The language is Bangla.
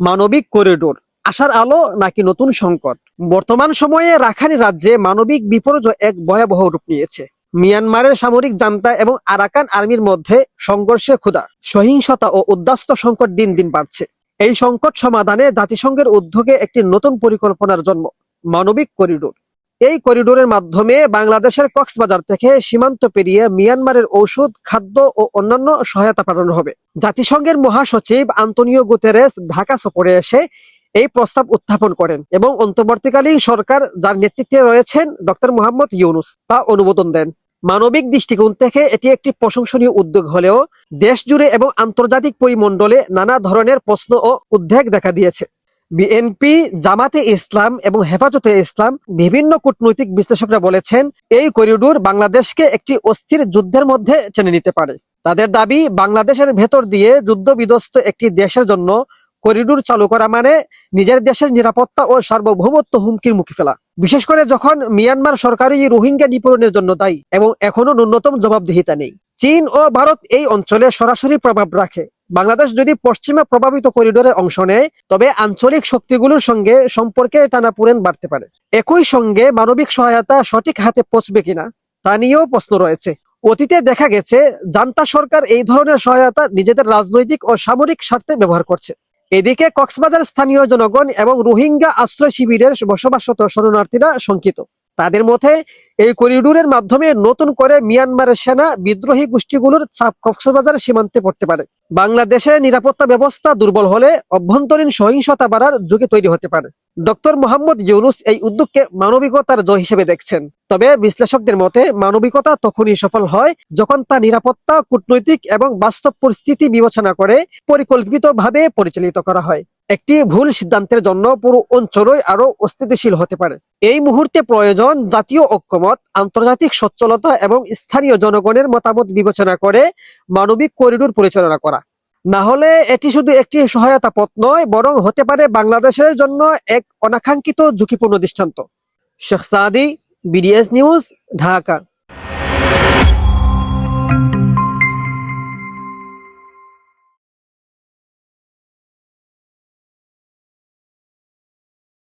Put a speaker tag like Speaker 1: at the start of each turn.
Speaker 1: মানবিক করিডোর আশার আলো নাকি নতুন সংকট? বর্তমান সময়ে রাখাইন রাজ্যে মানবিক বিপর্যয় এক ভয়াবহ রূপ নিয়েছে। মিয়ানমারের সামরিক জান্তা এবং আরাকান আর্মির মধ্যে সংঘর্ষে ক্ষুধা, সহিংসতা ও উদ্দাস্ত সংকট দিন দিন বাড়ছে। এই সংকট সমাধানে জাতিসংঘের উদ্যোগে একটি নতুন পরিকল্পনার জন্ম, মানবিক করিডোর এই করিডোরের মাধ্যমে বাংলাদেশের কক্সবাজার থেকে সীমান্ত পেরিয়ে মিয়ানমারের ঔষধ, খাদ্য ও অন্যান্য সহায়তা পাঠানো হবে। জাতিসংঘের মহাসচিব আন্তনিও গুতেরেস ঢাকা সফরে এসে এই প্রস্তাব উত্থাপন করেন এবং অন্তর্বর্তীকালীন সরকার যার নেতৃত্বে রয়েছেন ডক্টর মোহাম্মদ ইউনুস, তা অনুমোদন দেন। মানবিক দৃষ্টিকোণ থেকে এটি একটি প্রশংসনীয় উদ্যোগ হলেও দেশ জুড়ে এবং আন্তর্জাতিক পরিমণ্ডলে নানা ধরনের প্রশ্ন ও উদ্বেগ দেখা দিয়েছে। বিএনপি, জামাতে ইসলাম এবং হেফাজতে ইসলাম বিভিন্ন কূটনৈতিক বিশ্লেষকরা বলেছেন, এই করিডোর বাংলাদেশকে একটি অস্থির যুদ্ধের মধ্যে টেনে নিতে পারে। তাদের দাবি, বাংলাদেশের ভেতর দিয়ে যুদ্ধ বিধ্বস্ত একটি দেশের জন্য করিডোর চালু করা মানে নিজের দেশের নিরাপত্তা ও সার্বভৌমত্ব হুমকির মুখে ফেলা। বিশেষ করে যখন মিয়ানমার সরকারই রোহিঙ্গা নিপীড়নের জন্য দায়ী এবং এখনও ন্যূনতম জবাবদিহিতা নেই। চীন ও ভারত এই অঞ্চলে সরাসরি প্রভাব রাখে। বাংলাদেশ যদি পশ্চিমা প্রভাবিত করিডোরে অংশ নেয়, তবে আঞ্চলিক শক্তিগুলোর সঙ্গে সম্পর্কে টানাপোড়েন বাড়তে পারে। একই সঙ্গে মানবিক সহায়তা সঠিক হাতে পৌঁছবে কিনা, তা নিয়েও প্রশ্ন রয়েছে। অতীতে দেখা গেছে, জান্তা সরকার এই ধরনের সহায়তা নিজেদের রাজনৈতিক ও সামরিক স্বার্থে ব্যবহার করছে। এদিকে কক্সবাজার স্থানীয় জনগণ এবং রোহিঙ্গা আশ্রয় শিবিরের বসবাসরত শরণার্থীরা শঙ্কিত। তাদের মতে এই করিডোরের মাধ্যমে নতুন করে মিয়ানমারের সেনা বিদ্রোহী গোষ্ঠীগুলোর চাপ কক্সবাজার সীমান্তে পড়তে পারে। বাংলাদেশে নিরাপত্তা ব্যবস্থা দুর্বল হলে অভ্যন্তরীণ সহিংসতা বাড়ার ঝুঁকি তৈরি হতে পারে। ডক্টর মোহাম্মদ ইউনুস এই উদ্যোগকে মানবিকতার জয় হিসেবে দেখছেন। তবে বিশ্লেষকদের মতে, মানবিকতা তখনই সফল হয় যখন তা নিরাপত্তা, কূটনৈতিক এবং বাস্তব পরিস্থিতি বিবেচনা করে পরিকল্পিতভাবে পরিচালিত করা হয়। একটি ভুল সিদ্ধান্তের জন্য পুরো অঞ্চলই আরও অস্থিতিশীল হতে পারে। এই মুহূর্তে প্রয়োজন জাতীয় ঐক্যমত। আন্তর্জাতিক সচ্ছলতা এবং স্থানীয় জনগণের মতামত বিবেচনা করে মানবিক করিডোর পরিচালনা করা। না হলে এটি শুধু একটি সহায়তা পথ নয়, বরং হতে পারে বাংলাদেশের জন্য এক অনাকাঙ্ক্ষিত ঝুঁকিপূর্ণ দৃষ্টান্ত। Sheikh Sadi, BDS news, Dhaka.